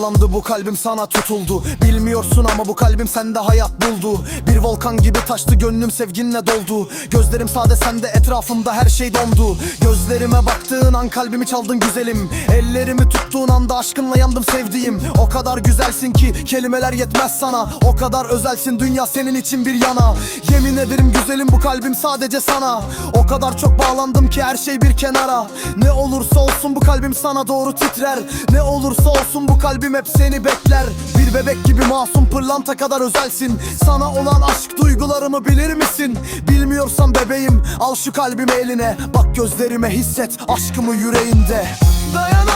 sallandı bu kalbim sana tutuldu. Bilmiyorsun ama bu kalbim sende hayat buldu. Bir volkan gibi taştı gönlüm sevginle doldu. Gözlerim sade sende etrafımda her şey dondu. Gözlerime baktığın an kalbimi çaldın güzelim. Ellerimi tuttuğun anda aşkınla yandım sevdiğim. O kadar güzelsin ki kelimeler yetmez sana. O kadar özelsin dünya senin için bir yana. Yemin ederim güzelim bu kalbim sadece sana. O kadar çok bağlandım ki her şey bir kenara. Ne olursa olsun bu kalbim sana doğru titrer. Ne olursa olsun bu kalbim hep seni bekler. Bir bebek gibi masum pırlanta kadar özelsin. Sana olan aşk duygularımı bilir misin? Bilmiyorsan bebeğim al şu kalbimi eline. Bak gözlerime hisset aşkımı yüreğinde. Dayanamıyorum,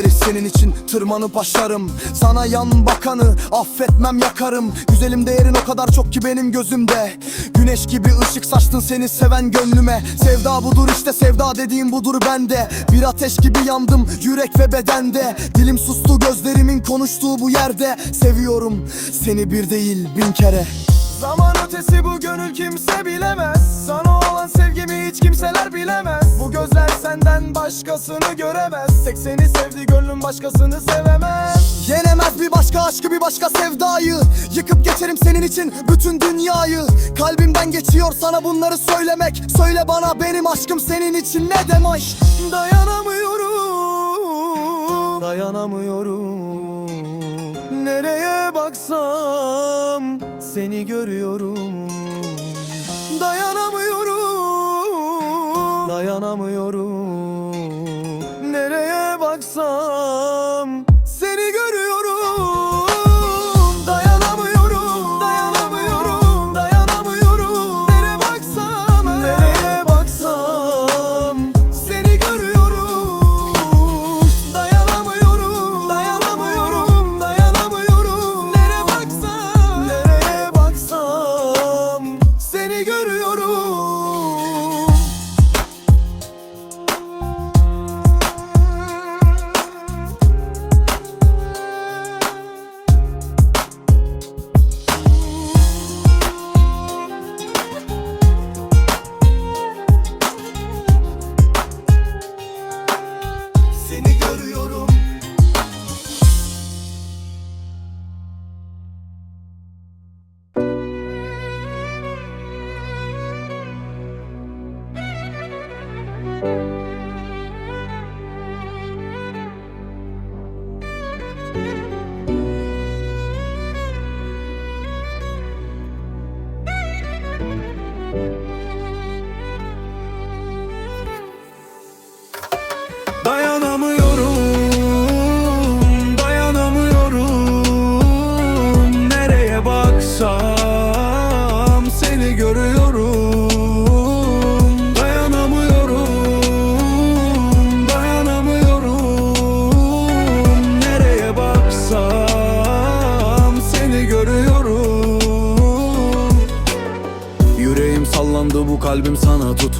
engelleri senin için tırmanıp aşarım Sana yan bakanı affetmem yakarım. Güzelim değerin o kadar çok ki benim gözümde. Güneş gibi ışık saçtın seni seven gönlüme. Sevda budur işte sevda dediğim budur bende. Bir ateş gibi yandım yürek ve bedende. Dilim sustu gözlerimin konuştuğu bu yerde. Seviyorum seni bir değil bin kere. Zaman ötesi bu gönül kimse bilemez. Sana olan sevgimi hiç kimseler bilemez. Bu gözler senden başkasını göremez. Tek seni sevdi gönlüm başkasını sevemez. Yenemez bir başka aşkı bir başka sevdayı. Yıkıp geçerim senin için bütün dünyayı. Kalbimden geçiyor sana bunları söylemek. Söyle bana benim aşkım senin için ne demek? Dayanamıyorum. Dayanamıyorum. Nereye baksam seni görüyorum. Dayanamıyorum. Dayanamıyorum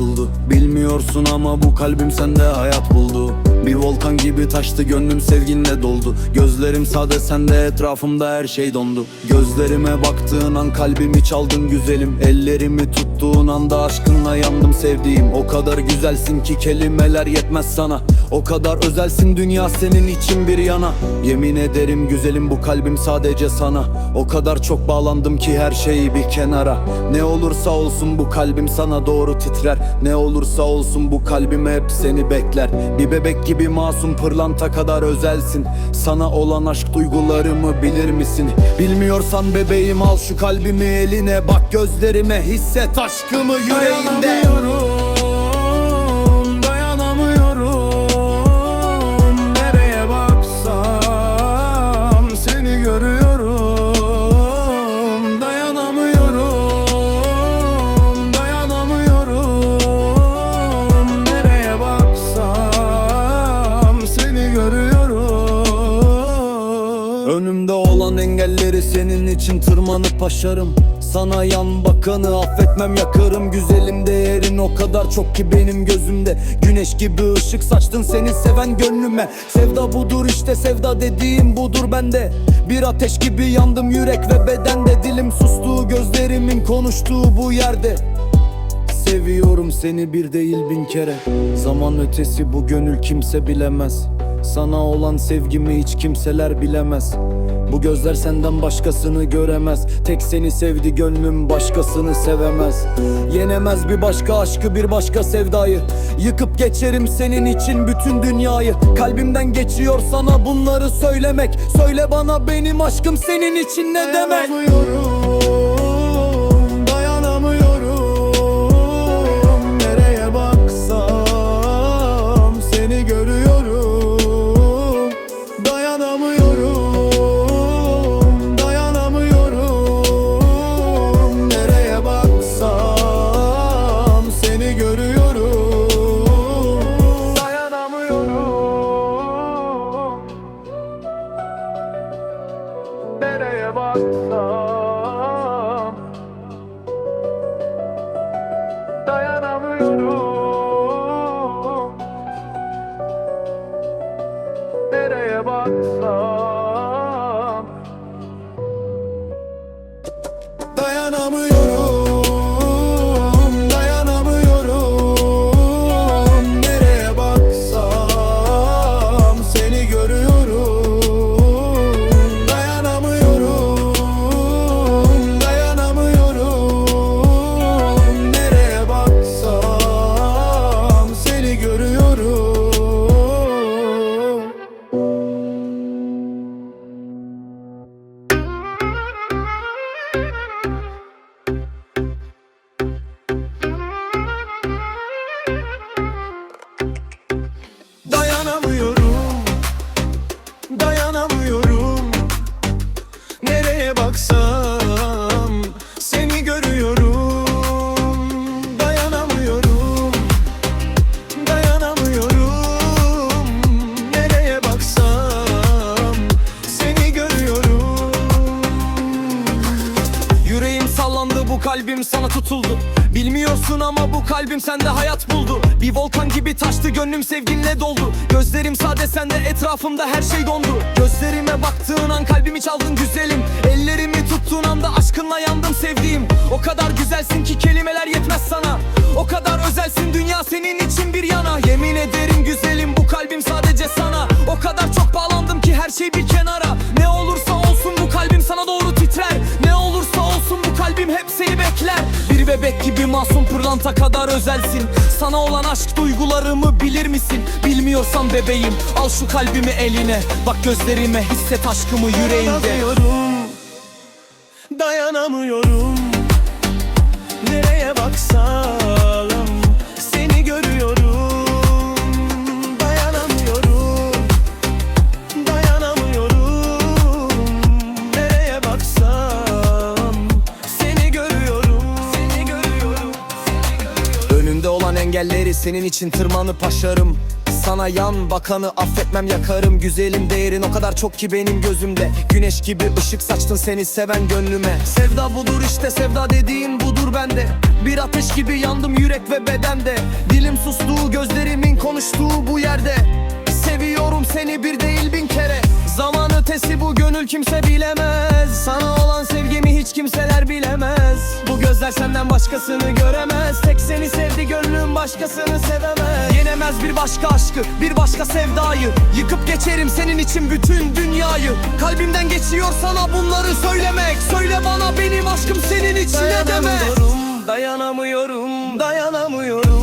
tutuldu Bilmiyorsun ama bu kalbim sende hayat buldu Bir volkan gibi taştı gönlüm sevginle doldu. Gözlerim sade sende etrafımda her şey dondu. Gözlerime baktığın an kalbimi çaldın güzelim. Ellerimi tuttuğun anda aşkınla yandım sevdiğim. O kadar güzelsin ki kelimeler yetmez sana. O kadar özelsin dünya senin için bir yana. Yemin ederim güzelim bu kalbim sadece sana. O kadar çok bağlandım ki her şeyi bir kenara. Ne olursa olsun bu kalbim sana doğru titrer. Ne olursa olsun bu kalbim hep seni bekler. Bir bebek gibi masum pırlanta kadar özelsin. Sana olan aşk duygularımı bilir misin? Bilmiyorsan bebeğim al şu kalbimi eline. Bak gözlerime hisset aşkımı yüreğinde. Dayanamıyorum, tırmanıp aşarım Sana yan bakanı affetmem yakarım. Güzelim değerin o kadar çok ki benim gözümde. Güneş gibi ışık saçtın seni seven gönlüme. Sevda budur işte sevda dediğim budur bende. Bir ateş gibi yandım yürek ve bedende. Dilim sustu gözlerimin konuştuğu bu yerde. Seviyorum seni bir değil bin kere. Zaman ötesi bu gönül kimse bilemez. Sana olan sevgimi hiç kimseler bilemez Bu gözler senden başkasını göremez. Tek seni sevdi gönlüm başkasını sevemez. Yenemez bir başka aşkı bir başka sevdayı. Yıkıp geçerim senin için bütün dünyayı. Kalbimden geçiyor sana bunları söylemek. Söyle bana benim aşkım senin için ne demek? Dayanamıyorum, kalbim sana tutuldu. Bilmiyorsun ama bu kalbim sende hayat buldu. Bir volkan gibi taştı gönlüm sevginle doldu. Gözlerim sade sende etrafımda her şey dondu. Gözlerime baktığın an kalbimi çaldın güzelim. Ellerimi tuttuğun anda aşkınla yandım sevdiğim. O kadar güzelsin ki kelimeler yetmez sana. O kadar özelsin dünya senin için bir yana. Yemin ederim güzelim bu kalbim sadece sana. O kadar çok bağlandım ki her şey bir kenara. Ne olursa olsun bu kalbim sana seni bekler Bir bebek gibi masum pırlanta kadar özelsin. Sana olan aşk duygularımı bilir misin? Bilmiyorsan bebeğim al şu kalbimi eline. Bak gözlerime hisset aşkımı yüreğinde Dayanamıyorum. Dayanamıyorum engelleri senin için tırmanıp aşarım. Sana yan bakanı affetmem yakarım. Güzelim değerin o kadar çok ki benim gözümde. Güneş gibi ışık saçtın seni seven gönlüme. Sevda budur işte sevda dediğin budur bende. Bir ateş gibi yandım yürek ve bedende. Dilim sustuğu gözlerimin konuştuğu bu yerde. Seviyorum seni bir değil bin kere Zaman ötesi bu gönül kimse bilemez. Sana olan sevgimi hiç kimseler bilemez. Bu gözler senden başkasını göremez. Tek seni sevdi gönlüm başkasını sevemez. Yenemez bir başka aşkı bir başka sevdayı. Yıkıp geçerim senin için bütün dünyayı. Kalbimden geçiyor sana bunları söylemek. Söyle bana benim aşkım senin için ne demek? Dayanamıyorum, dayanamıyorum, dayanamıyorum,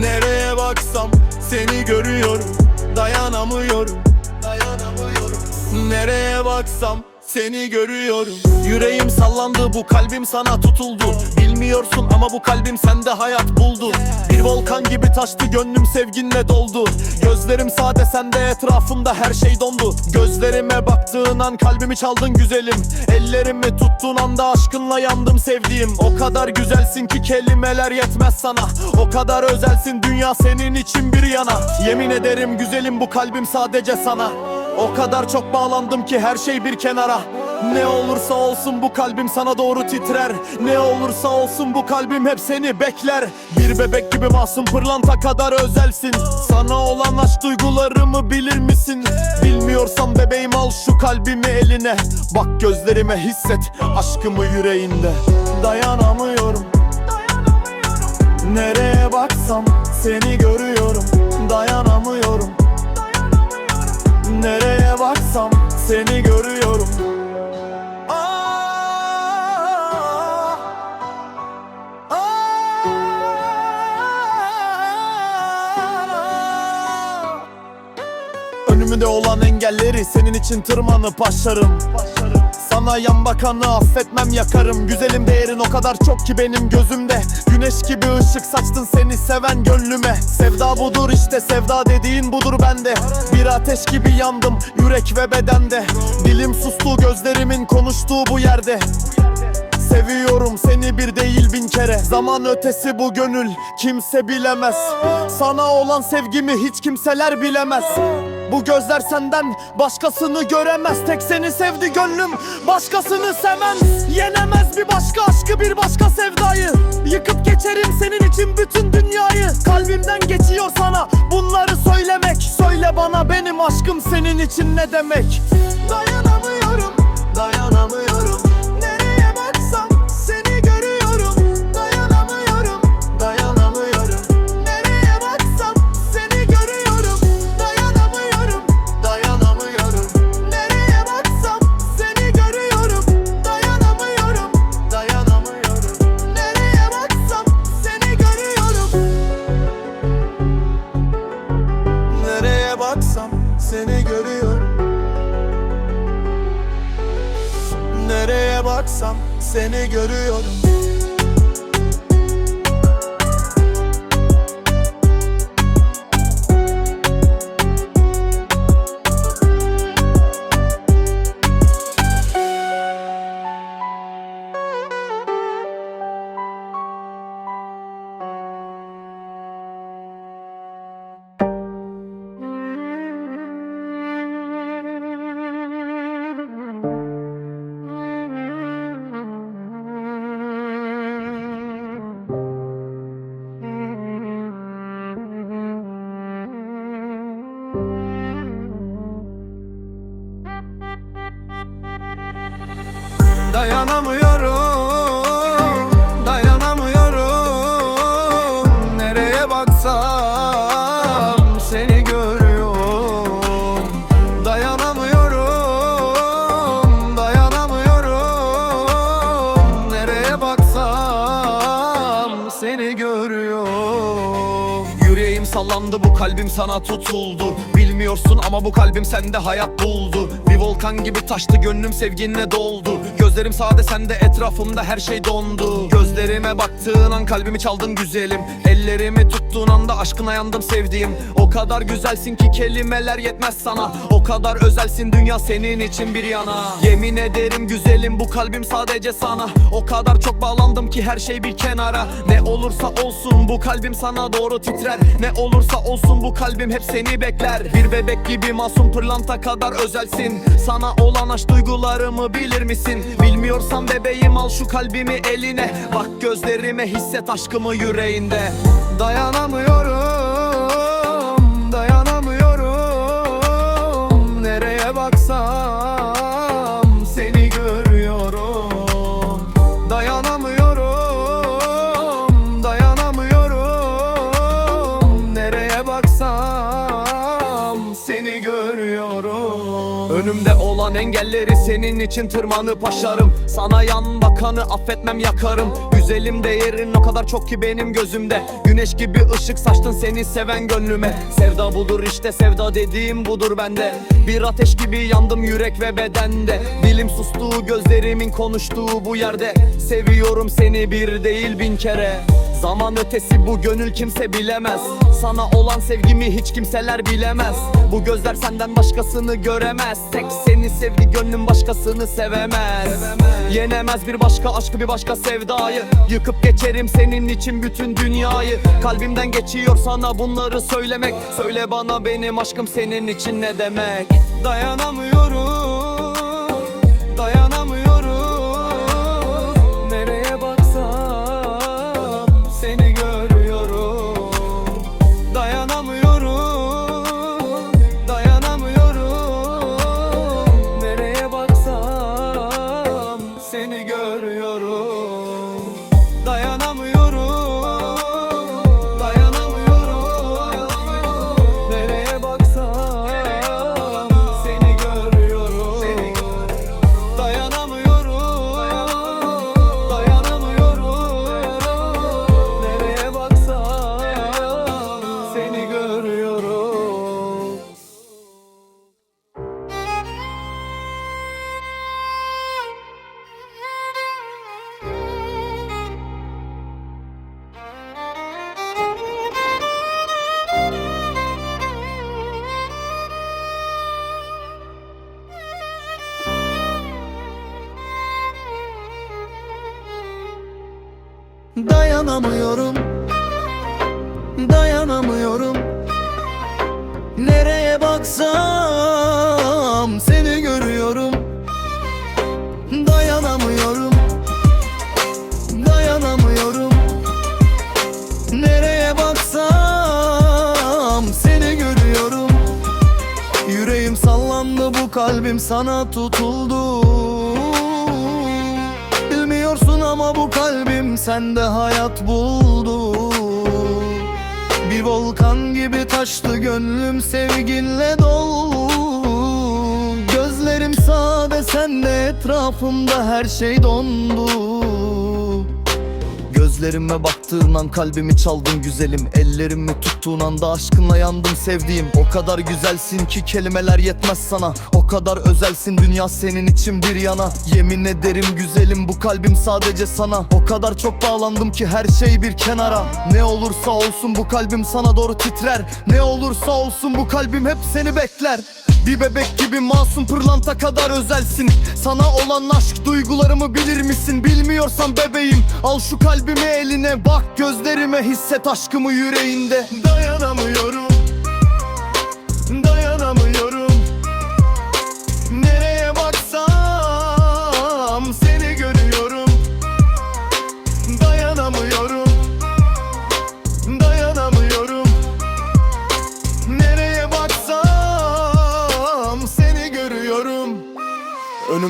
Nereye baksam seni görüyorum Dayanamıyorum Dayanamıyorum Nereye baksam seni görüyorum. Yüreğim sallandı bu kalbim sana tutuldu Bilmiyorsun ama bu kalbim sende hayat buldu. Bir volkan gibi taştı gönlüm sevginle doldu. Gözlerim sade sende etrafımda her şey dondu. Gözlerime baktığın an kalbimi çaldın güzelim. Ellerimi tuttuğun anda aşkınla yandım sevdiğim. O kadar güzelsin ki kelimeler yetmez sana. O kadar özelsin dünya senin için bir yana. Yemin ederim güzelim bu kalbim sadece sana. O kadar çok bağlandım ki her şey bir kenara Ne olursa olsun bu kalbim sana doğru titrer. Ne olursa olsun bu kalbim hep seni bekler. Bir bebek gibi masum pırlanta kadar özelsin. Sana olan aşk duygularımı bilir misin? Bilmiyorsan bebeğim al şu kalbimi eline. Bak gözlerime hisset aşkımı yüreğinde. Dayanamıyorum. Nereye baksam seni görüyorum. Dayanamıyorum. Nereye baksam seni görüyorum Önümde olan engelleri senin için tırmanıp aşarım. Sana yan bakanı affetmem yakarım. Güzelim değerin o kadar çok ki benim gözümde. Güneş gibi ışık saçtın seni seven gönlüme. Sevda budur işte sevda dediğin budur bende. Bir ateş gibi yandım yürek ve bedende. Dilim sustu gözlerimin konuştuğu bu yerde. Seviyorum seni bir değil bin kere. Zaman ötesi bu gönül kimse bilemez. Sana olan sevgimi hiç kimseler bilemez Bu gözler senden başkasını göremez. Tek seni sevdi gönlüm başkasını sevmez. Yenemez bir başka aşkı bir başka sevdayı. Yıkıp geçerim senin için bütün dünyayı. Kalbimden geçiyor sana bunları söylemek. Söyle bana benim aşkım senin için ne demek? Dayanamıyorum Nereye baksam seni görüyorum Dayanamıyorum, dayanamıyorum. Nereye baksam seni görüyorum. Dayanamıyorum, dayanamıyorum. Nereye baksam seni görüyorum. Yüreğim sallandı bu kalbim sana tutuldu. Bilmiyorsun ama bu kalbim sende hayat buldu. Bir volkan gibi taştı gönlüm sevginle doldu. Gözlerim sade sende etrafımda her şey dondu. Gözlerime baktığın an kalbimi çaldın güzelim. Ellerimi tuttuğun anda aşkına yandım sevdiğim. O kadar güzelsin ki kelimeler yetmez sana. O kadar özelsin dünya senin için bir yana. Yemin ederim güzelim bu kalbim sadece sana. O kadar çok bağlandım ki her şey bir kenara. Ne olursa olsun bu kalbim sana doğru titrer. Ne olursa olsun bu kalbim hep seni bekler. Bir bebek gibi masum pırlanta kadar özelsin Sana olan aşk duygularımı bilir misin? Bilmiyorsan bebeğim al şu kalbimi eline. Bak gözlerime hisset aşkımı yüreğinde. Dayanamıyorum, engelleri senin için tırmanıp aşarım. Sana yan bakanı affetmem yakarım. Güzelim değerin o kadar çok ki benim gözümde. Güneş gibi ışık saçtın seni seven gönlüme. Sevda budur işte sevda dediğim budur bende. Bir ateş gibi yandım yürek ve bedende. Dilim sustu gözlerimin konuştuğu bu yerde. Seviyorum seni bir değil bin kere Zaman ötesi bu gönül kimse bilemez. Sana olan sevgimi hiç kimseler bilemez. Bu gözler senden başkasını göremez. Tek seni sevdi gönlüm başkasını sevemez. Yenemez bir başka aşkı bir başka sevdayı. Yıkıp geçerim senin için bütün dünyayı. Kalbimden geçiyor sana bunları söylemek. Söyle bana benim aşkım senin için ne demek? Dayanamıyorum Dayanamıyorum. Dayanamıyorum. Nereye baksam seni görüyorum. Dayanamıyorum. Dayanamıyorum. Nereye baksam seni görüyorum. Yüreğim sallandı bu kalbim sana tutuldu kalbim sende hayat buldu. Bir volkan gibi taştı gönlüm sevginle dolu Gözlerim sade sende etrafımda her şey dondu Gözlerime baktığın an kalbimi çaldın güzelim. Ellerimi tuttuğun anda aşkınla yandım sevdiğim. O kadar güzelsin ki kelimeler yetmez sana. O kadar özelsin dünya senin için bir yana. Yemin ederim güzelim bu kalbim sadece sana. O kadar çok bağlandım ki her şey bir kenara. Ne olursa olsun bu kalbim sana doğru titrer. Ne olursa olsun bu kalbim hep seni bekler bir bebek gibi masum pırlanta kadar özelsin. Sana olan aşk duygularımı bilir misin? Bilmiyorsan bebeğim Al şu kalbimi eline. Bak gözlerime Hisset aşkımı yüreğinde. Dayanamıyorum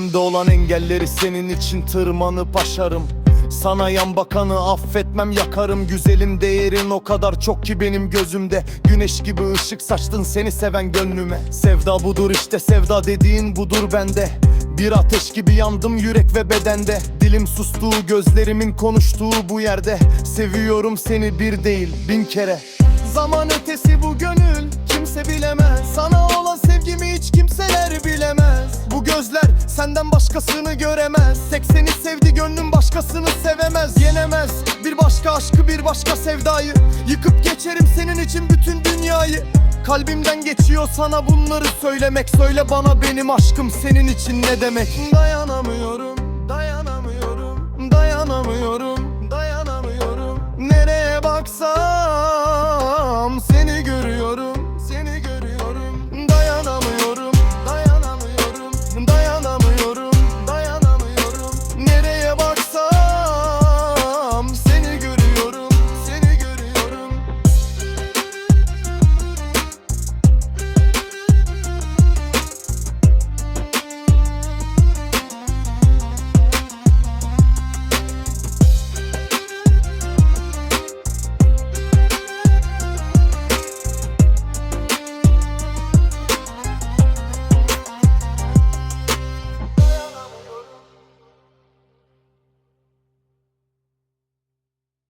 Önümde olan engelleri senin için tırmanıp aşarım. Sana yan bakanı affetmem yakarım. Güzelim değerin o kadar çok ki benim gözümde. Güneş gibi ışık saçtın seni seven gönlüme. Sevda budur işte sevda dediğin budur bende. Bir ateş gibi yandım yürek ve bedende. Dilim sustuğu gözlerimin konuştuğu bu yerde. Seviyorum seni bir değil bin kere. Zaman ötesi bu gönül kimse bilemez. Sana olan sevgimi hiç kimseler bilemez. Bu gözler senden başkasını göremez. Tek seni sevdi gönlüm başkasını sevemez. Yenemez. Bir başka aşkı bir başka sevdayı. Yıkıp geçerim senin için bütün dünyayı. Kalbimden geçiyor sana bunları söylemek. Söyle bana benim aşkım senin için ne demek? Dayanamıyorum, dayanamıyorum, dayanamıyorum, dayanamıyorum. Nereye baksan